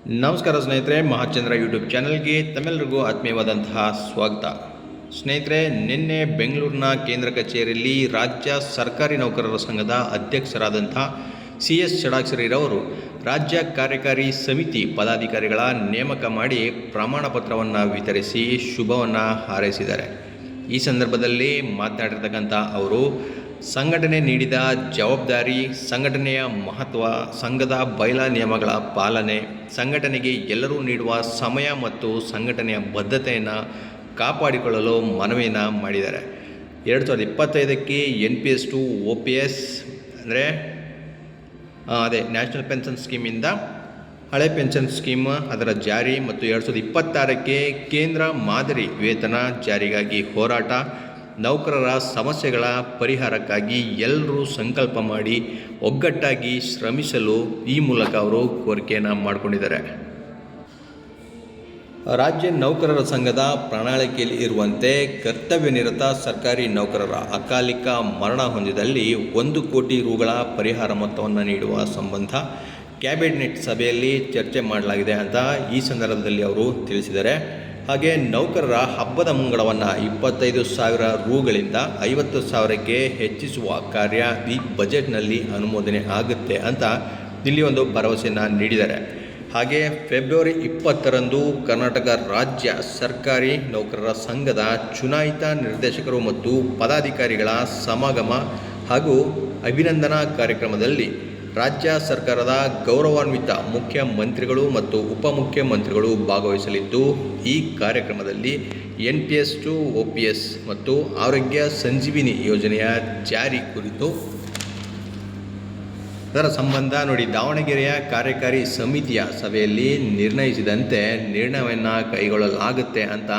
ನಮಸ್ಕಾರ ಸ್ನೇಹಿತರೆ, ಮಹಾಚಂದ್ರ ಯೂಟ್ಯೂಬ್ ಚಾನಲ್ಗೆ ತಮ್ಮೆಲ್ಲರಿಗೂ ಆತ್ಮೀಯವಾದಂತಹ ಸ್ವಾಗತ. ಸ್ನೇಹಿತರೆ, ನಿನ್ನೆ ಬೆಂಗಳೂರಿನ ಕೇಂದ್ರ ಕಚೇರಿಯಲ್ಲಿ ರಾಜ್ಯ ಸರ್ಕಾರಿ ನೌಕರರ ಸಂಘದ ಅಧ್ಯಕ್ಷರಾದಂಥ ಸಿ ಎಸ್ ಷಡಾಕ್ಷರಿರವರು ರಾಜ್ಯ ಕಾರ್ಯಕಾರಿ ಸಮಿತಿ ಪದಾಧಿಕಾರಿಗಳ ನೇಮಕ ಮಾಡಿ ಪ್ರಮಾಣ ಪತ್ರವನ್ನು ವಿತರಿಸಿ ಶುಭವನ್ನು ಹಾರೈಸಿದ್ದಾರೆ. ಈ ಸಂದರ್ಭದಲ್ಲಿ ಮಾತನಾಡಿರ್ತಕ್ಕಂಥ ಅವರು ಸಂಘಟನೆ ನೀಡಿದ ಜವಾಬ್ದಾರಿ, ಸಂಘಟನೆಯ ಮಹತ್ವ, ಸಂಘದ ಬಯಲ ನಿಯಮಗಳ ಪಾಲನೆ, ಸಂಘಟನೆಗೆ ಎಲ್ಲರೂ ನೀಡುವ ಸಮಯ ಮತ್ತು ಸಂಘಟನೆಯ ಬದ್ಧತೆಯನ್ನು ಕಾಪಾಡಿಕೊಳ್ಳಲು ಮನವಿಯನ್ನು ಮಾಡಿದ್ದಾರೆ. ಎರಡು ಸಾವಿರದ ಇಪ್ಪತ್ತೈದಕ್ಕೆ N P S to O P S ಅಂದರೆ ಅದೇ ನ್ಯಾಷನಲ್ ಪೆನ್ಷನ್ ಸ್ಕೀಮಿಂದ ಹಳೆ ಪೆನ್ಷನ್ ಸ್ಕೀಮ್ ಅದರ ಜಾರಿ ಮತ್ತು ಎರಡು ಸಾವಿರದ ಇಪ್ಪತ್ತಾರಕ್ಕೆ ಕೇಂದ್ರ ಮಾದರಿ ವೇತನ ಜಾರಿಗಾಗಿ ಹೋರಾಟ ನೌಕರರ ಸಮಸ್ಯೆಗಳ ಪರಿಹಾರಕ್ಕಾಗಿ ಎಲ್ಲರೂ ಸಂಕಲ್ಪ ಮಾಡಿ ಒಗ್ಗಟ್ಟಾಗಿ ಶ್ರಮಿಸಲು ಈ ಮೂಲಕ ಅವರು ಕೋರಿಕೆಯನ್ನು ಮಾಡಿಕೊಂಡಿದ್ದಾರೆ. ರಾಜ್ಯ ನೌಕರರ ಸಂಘದ ಪ್ರಣಾಳಿಕೆಯಲ್ಲಿ ಇರುವಂತೆ ಕರ್ತವ್ಯ ನಿರತ ಸರ್ಕಾರಿ ನೌಕರರ ಅಕಾಲಿಕ ಮರಣ ಹೊಂದಿದಲ್ಲಿ ಒಂದು ಕೋಟಿ ರುಗಳ ಪರಿಹಾರ ಮೊತ್ತವನ್ನು ನೀಡುವ ಸಂಬಂಧ ಕ್ಯಾಬಿನೆಟ್ ಸಭೆಯಲ್ಲಿ ಚರ್ಚೆ ಮಾಡಲಾಗಿದೆ ಅಂತ ಈ ಸಂದರ್ಭದಲ್ಲಿ ಅವರು ತಿಳಿಸಿದ್ದಾರೆ. ಹಾಗೆ ನೌಕರರ ಹಬ್ಬದ ಮುಂಗಡವನ್ನು ಇಪ್ಪತ್ತೈದು ಸಾವಿರ ರೂಗಳಿಂದ ಐವತ್ತು ಸಾವಿರಕ್ಕೆ ಹೆಚ್ಚಿಸುವ ಕಾರ್ಯ ಈ ಬಜೆಟ್ನಲ್ಲಿ ಅನುಮೋದನೆ ಆಗುತ್ತೆ ಅಂತ ಇಲ್ಲಿ ಒಂದು ಭರವಸೆಯನ್ನು ನೀಡಿದ್ದಾರೆ. ಹಾಗೆ ಫೆಬ್ರವರಿ ಇಪ್ಪತ್ತರಂದು ಕರ್ನಾಟಕ ರಾಜ್ಯ ಸರ್ಕಾರಿ ನೌಕರರ ಸಂಘದ ಚುನಾಯಿತ ನಿರ್ದೇಶಕರು ಮತ್ತು ಪದಾಧಿಕಾರಿಗಳ ಸಮಾಗಮ ಹಾಗೂ ಅಭಿನಂದನಾ ಕಾರ್ಯಕ್ರಮದಲ್ಲಿ ರಾಜ್ಯ ಸರ್ಕಾರದ ಗೌರವಾನ್ವಿತ ಮುಖ್ಯಮಂತ್ರಿಗಳು ಮತ್ತು ಉಪಮುಖ್ಯಮಂತ್ರಿಗಳು ಭಾಗವಹಿಸಲಿದ್ದು, ಈ ಕಾರ್ಯಕ್ರಮದಲ್ಲಿ N P S to O P S ಮತ್ತು ಆರೋಗ್ಯ ಸಂಜೀವಿನಿ ಯೋಜನೆಯ ಜಾರಿ ಕುರಿತು ಅದರ ಸಂಬಂಧ ನೋಡಿ ದಾವಣಗೆರೆಯ ಕಾರ್ಯಕಾರಿ ಸಮಿತಿಯ ಸಭೆಯಲ್ಲಿ ನಿರ್ಣಯಿಸಿದಂತೆ ನಿರ್ಣಯವನ್ನು ಕೈಗೊಳ್ಳಲಾಗುತ್ತೆ ಅಂತ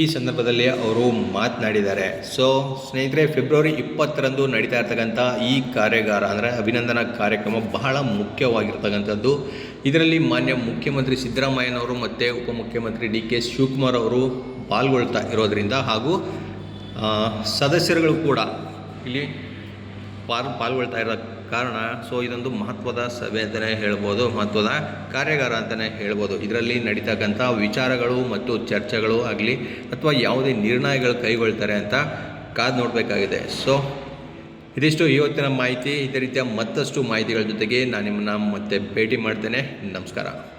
ಈ ಸಂದರ್ಭದಲ್ಲಿ ಅವರು ಮಾತನಾಡಿದ್ದಾರೆ. ಸೊ ಸ್ನೇಹಿತರೆ, ಫೆಬ್ರವರಿ ಇಪ್ಪತ್ತರಂದು ನಡೀತಾ ಇರ್ತಕ್ಕಂಥ ಈ ಕಾರ್ಯಾಗಾರ, ಅಂದರೆ ಅಭಿನಂದನಾ ಕಾರ್ಯಕ್ರಮ ಬಹಳ ಮುಖ್ಯವಾಗಿರ್ತಕ್ಕಂಥದ್ದು. ಇದರಲ್ಲಿ ಮಾನ್ಯ ಮುಖ್ಯಮಂತ್ರಿ ಸಿದ್ದರಾಮಯ್ಯನವರು ಮತ್ತು ಉಪಮುಖ್ಯಮಂತ್ರಿ ಡಿ ಕೆ ಶಿವಕುಮಾರ್ ಅವರು ಪಾಲ್ಗೊಳ್ತಾ ಇರೋದರಿಂದ ಹಾಗೂ ಸದಸ್ಯರುಗಳು ಕೂಡ ಇಲ್ಲಿ ಪಾಲ್, ಪಾಲ್ಗೊಳ್ತಾ ಇರೋ ಕಾರಣ. ಸೊ ಇದೊಂದು ಮಹತ್ವದ ಸಭೆ ಅಂತಲೇ ಹೇಳ್ಬೋದು. ಮಹತ್ವದ ಕಾರ್ಯಾಗಾರ ಅಂತಲೇ ಹೇಳ್ಬೋದು. ಇದರಲ್ಲಿ ನಡೀತಕ್ಕಂಥ ವಿಚಾರಗಳು ಮತ್ತು ಚರ್ಚೆಗಳು ಆಗಲಿ ಅಥವಾ ಯಾವುದೇ ನಿರ್ಣಯಗಳು ಕೈಗೊಳ್ತಾರೆ ಅಂತ ಕಾದು ನೋಡಬೇಕಾಗಿದೆ. ಸೊ ಇದಿಷ್ಟು ಇವತ್ತಿನ ಮಾಹಿತಿ. ಇದೇ ರೀತಿಯ ಮತ್ತಷ್ಟು ಮಾಹಿತಿಗಳ ಜೊತೆಗೆ ನಾನು ನಿಮ್ಮನ್ನು ಮತ್ತೆ ಭೇಟಿ ಮಾಡ್ತೇನೆ. ನಮಸ್ಕಾರ.